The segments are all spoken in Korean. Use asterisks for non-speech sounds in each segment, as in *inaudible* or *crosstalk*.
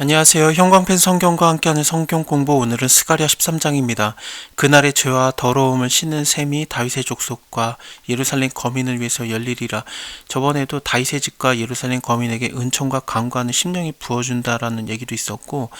안녕하세요. 형광펜 성경과 함께하는 성경 공부 오늘은 스가랴 13장입니다. 그날의 죄와 더러움을 씻는 셈이 다윗의 족속과 예루살렘 거민을 위해서 열리리라. 저번에도 다윗의 집과 예루살렘 거민에게 은총과 강구하는 심령이 부어준다라는 얘기도 있었고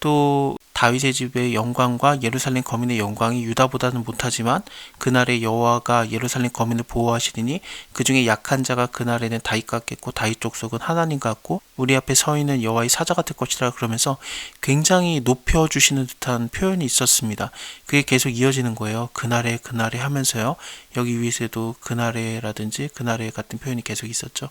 또 다윗의 집의 영광과 예루살렘 거민의 영광이 유다보다는 못하지만 그날의 여호와가 예루살렘 거민을 보호하시리니 그 중에 약한 자가 그날에는 다윗 같겠고 다윗 족속은 하나님 같고 우리 앞에 서 있는 여호와의 사자가 될 것이라 그러면서 굉장히 높여 주시는 듯한 표현이 있었습니다. 그게 계속 이어지는 거예요. 그날에 그날에 하면서요. 여기 위에서도 그날에라든지 그날에 같은 표현이 계속 있었죠.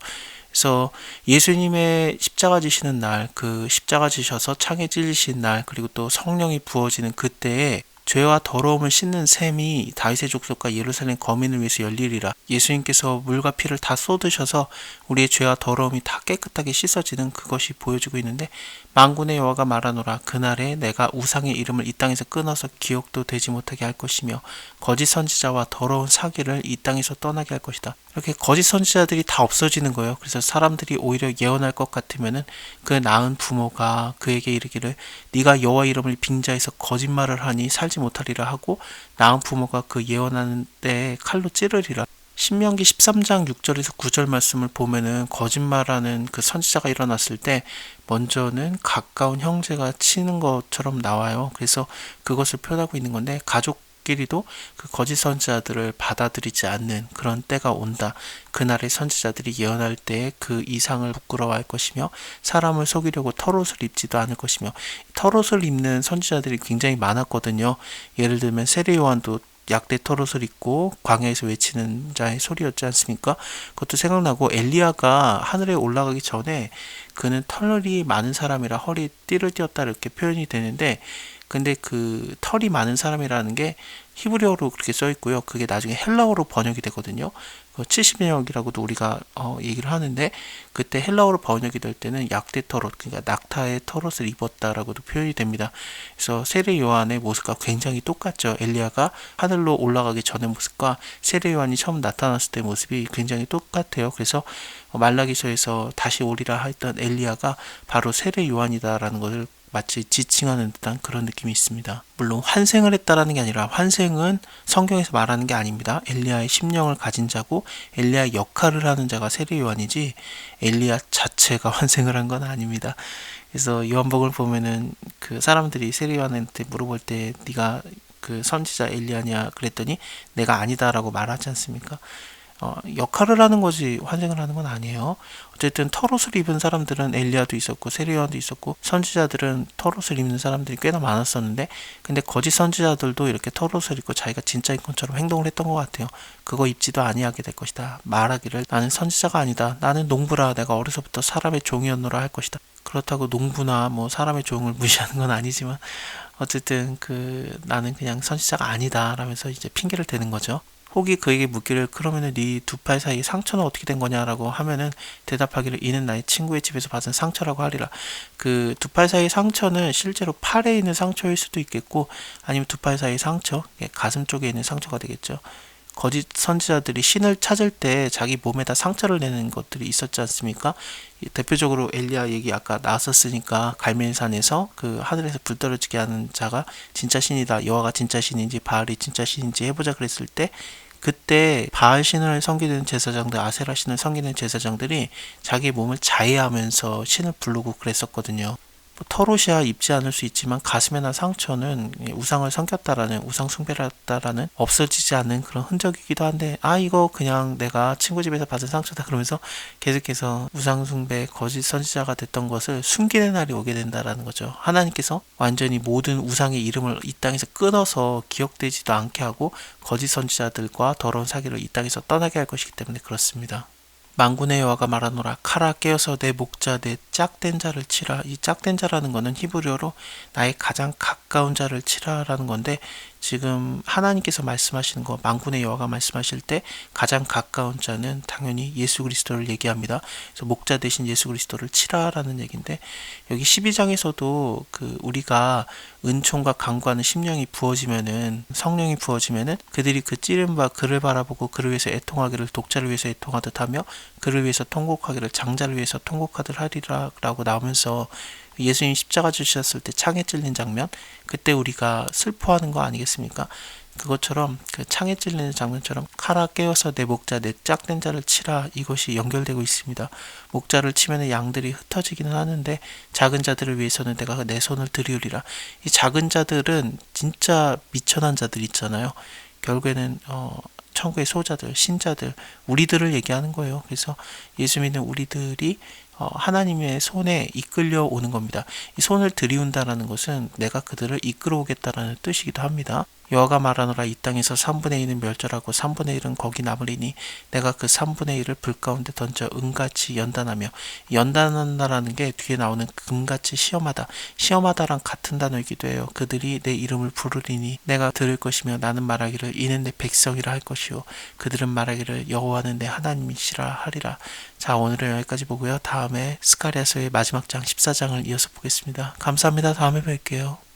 그래서 예수님의 십자가 지시는 날, 그 십자가 지셔서 창에 찔리신 날, 그리고 또 성령이 부어지는 그때에 죄와 더러움을 씻는 셈이 다윗의 족속과 예루살렘 거민을 위해서 열리리라. 예수님께서 물과 피를 다 쏟으셔서 우리의 죄와 더러움이 다 깨끗하게 씻어지는 그것이 보여지고 있는데 만군의 여호와가 말하노라 그날에 내가 우상의 이름을 이 땅에서 끊어서 기억도 되지 못하게 할 것이며 거짓 선지자와 더러운 사기를 이 땅에서 떠나게 할 것이다. 이렇게 거짓 선지자들이 다 없어지는 거예요. 그래서 사람들이 오히려 예언할 것 같으면은 그 낳은 부모가 그에게 이르기를 네가 여호와 이름을 빙자해서 거짓말을 하니 살지 못하리라 하고 낳은 부모가 그 예언하는 때에 칼로 찌르리라. 신명기 13장 6절에서 9절 말씀을 보면은 거짓말하는 그 선지자가 일어났을 때 먼저는 가까운 형제가 치는 것처럼 나와요. 그래서 그것을 표현하고 있는 건데 가족 끼리도 그 거짓 선지자들을 받아들이지 않는 그런 때가 온다. 그날의 선지자들이 예언할 때그 이상을 부끄러워할 것이며 사람을 속이려고 털옷을 입지도 않을 것이며 털옷을 입는 선지자들이 굉장히 많았거든요. 예를 들면 세례 요한도 약대 털옷을 입고 광야에서 외치는 자의 소리였지 않습니까? 그것도 생각나고 엘리야가 하늘에 올라가기 전에 그는 털이 많은 사람이라 허리 띠를 띄었다 이렇게 표현이 되는데 근데 그 털이 많은 사람이라는 게 히브리어로 그렇게 써 있고요. 그게 나중에 헬라어로 번역이 되거든요. 그 70년역이라고도 우리가 어, 얘기를 하는데 그때 헬라어로 번역이 될 때는 약대 털옷 그러니까 낙타의 털옷을 입었다라고도 표현이 됩니다. 그래서 세례 요한의 모습과 굉장히 똑같죠. 엘리야가 하늘로 올라가기 전의 모습과 세례 요한이 처음 나타났을 때 모습이 굉장히 똑같아요. 그래서 말라기서에서 다시 오리라 했던 엘리야가 바로 세례 요한이다라는 것을 마치 지칭하는 듯한 그런 느낌이 있습니다. 물론 환생을 했다라는 게 아니라 환생은 성경에서 말하는 게 아닙니다. 엘리야의 심령을 가진 자고 엘리야 역할을 하는 자가 세례 요한이지 엘리야 자체가 *laughs* 환생을 한 건 아닙니다. 그래서 요한복음을 보면은 그 사람들이 세례 요한한테 물어볼 때 네가 그 선지자 엘리야냐 그랬더니 내가 아니다라고 말하지 않습니까? 어, 역할을 하는 거지 환생을 하는 건 아니에요. 어쨌든 털옷을 입은 사람들은 엘리야도 있었고 세리아도 있었고 선지자들은 털옷을 입는 사람들이 꽤나 많았었는데 근데 거짓 선지자들도 이렇게 털옷을 입고 자기가 진짜인 것처럼 행동을 했던 것 같아요. 그거 입지도 아니하게 될 것이다. 말하기를 나는 선지자가 아니다. 나는 농부라 내가 어려서부터 사람의 종이었노라 할 것이다. 그렇다고 농부나 뭐 사람의 종을 *laughs* 무시하는 건 아니지만 어쨌든 그 나는 그냥 선지자가 아니다 라면서 이제 핑계를 대는 거죠. 혹이 그에게 묻기를 그러면은 네 두 팔 사이 상처는 어떻게 된 거냐라고 하면은 대답하기를 이는 나의 친구의 집에서 받은 상처라고 하리라. 그 두 팔 사이 상처는 실제로 팔에 있는 상처일 수도 있겠고 아니면 두 팔 사이 상처, 가슴 쪽에 있는 상처가 되겠죠. 거짓 선지자들이 신을 찾을 때 자기 몸에다 상처를 내는 것들이 있었지 않습니까? 대표적으로 엘리야 얘기 아까 나왔었으니까 갈멜산에서 그 하늘에서 불 떨어지게 하는 자가 진짜 신이다 여호와가 진짜 신인지 바알이 진짜 신인지 해보자 그랬을 때 그때 바알 신을 섬기는 제사장들 아세라 신을 섬기는 제사장들이 자기 몸을 자해하면서 신을 부르고 그랬었거든요. 뭐 털옷이야 입지 않을 수 있지만 가슴에 난 상처는 우상을 섬겼다라는 우상 숭배를 했다라는 없어지지 않는 그런 흔적이기도 한데 아 이거 그냥 내가 친구 집에서 받은 상처다 그러면서 계속해서 우상 숭배 거짓 선지자가 됐던 것을 숨기는 날이 오게 된다라는 거죠. 하나님께서 완전히 모든 우상의 이름을 이 땅에서 끊어서 기억되지도 않게 하고 거짓 선지자들과 더러운 사기를 이 땅에서 떠나게 할 것이기 때문에 그렇습니다. 망군의 여호와가 말하노라. 카라 깨어서 내 목자 내 짝된 자를 치라. 이 짝된 자라는 거는 히브리어로 나의 가장 가 까운 자를 치라라는 건데 지금 하나님께서 말씀하시는 거 망군의 여호와가 말씀하실 때 가장 가까운 자는 당연히 예수 그리스도를 얘기합니다. 그래서 목자 대신 예수 그리스도를 치라라는 얘기인데 여기 12장에서도 그 우리가 은총과 강구하는 심령이 부어지면은 성령이 부어지면은 그들이 그 찌른 바 그를 바라보고 그를 위해서 애통하기를 독자를 위해서 애통하듯 하며 그를 위해서 통곡하기를 장자를 위해서 통곡하듯 하리라라고 나오면서 예수님 십자가 지셨을 때 창에 찔린 장면 그때 우리가 슬퍼하는 거 아니겠습니까? 그것처럼 그 창에 찔리는 장면처럼 칼아 깨어서 내 목자 내 짝된 자를 치라 이것이 연결되고 있습니다. 목자를 치면 양들이 흩어지기는 하는데 작은 자들을 위해서는 내가 내 손을 들이우리라. 이 작은 자들은 진짜 미천한 자들 있잖아요. 결국에는 어 천국의 소자들, 신자들, 우리들을 얘기하는 거예요. 그래서 예수 믿는 우리들이 어, 하나님의 손에 이끌려 오는 겁니다. 이 손을 들이운다라는 것은 내가 그들을 이끌어 오겠다라는 뜻이기도 합니다. 여호와가 말하노라 이 땅에서 3분의 1은 멸절하고 3분의 1은 거기 남으리니 내가 그 3분의 1을 불 가운데 던져 은같이 연단하며 연단한다라는 게 뒤에 나오는 금같이 시험하다. 시험하다랑 같은 단어이기도 해요. 그들이 내 이름을 부르리니 내가 들을 것이며 나는 말하기를 이는 내 백성이라 할 것이요. 그들은 말하기를 여호와는 내 하나님이시라 하리라. 자 오늘은 여기까지 보고요. 다음에 스가랴서의 마지막 장 14장을 이어서 보겠습니다. 감사합니다. 다음에 뵐게요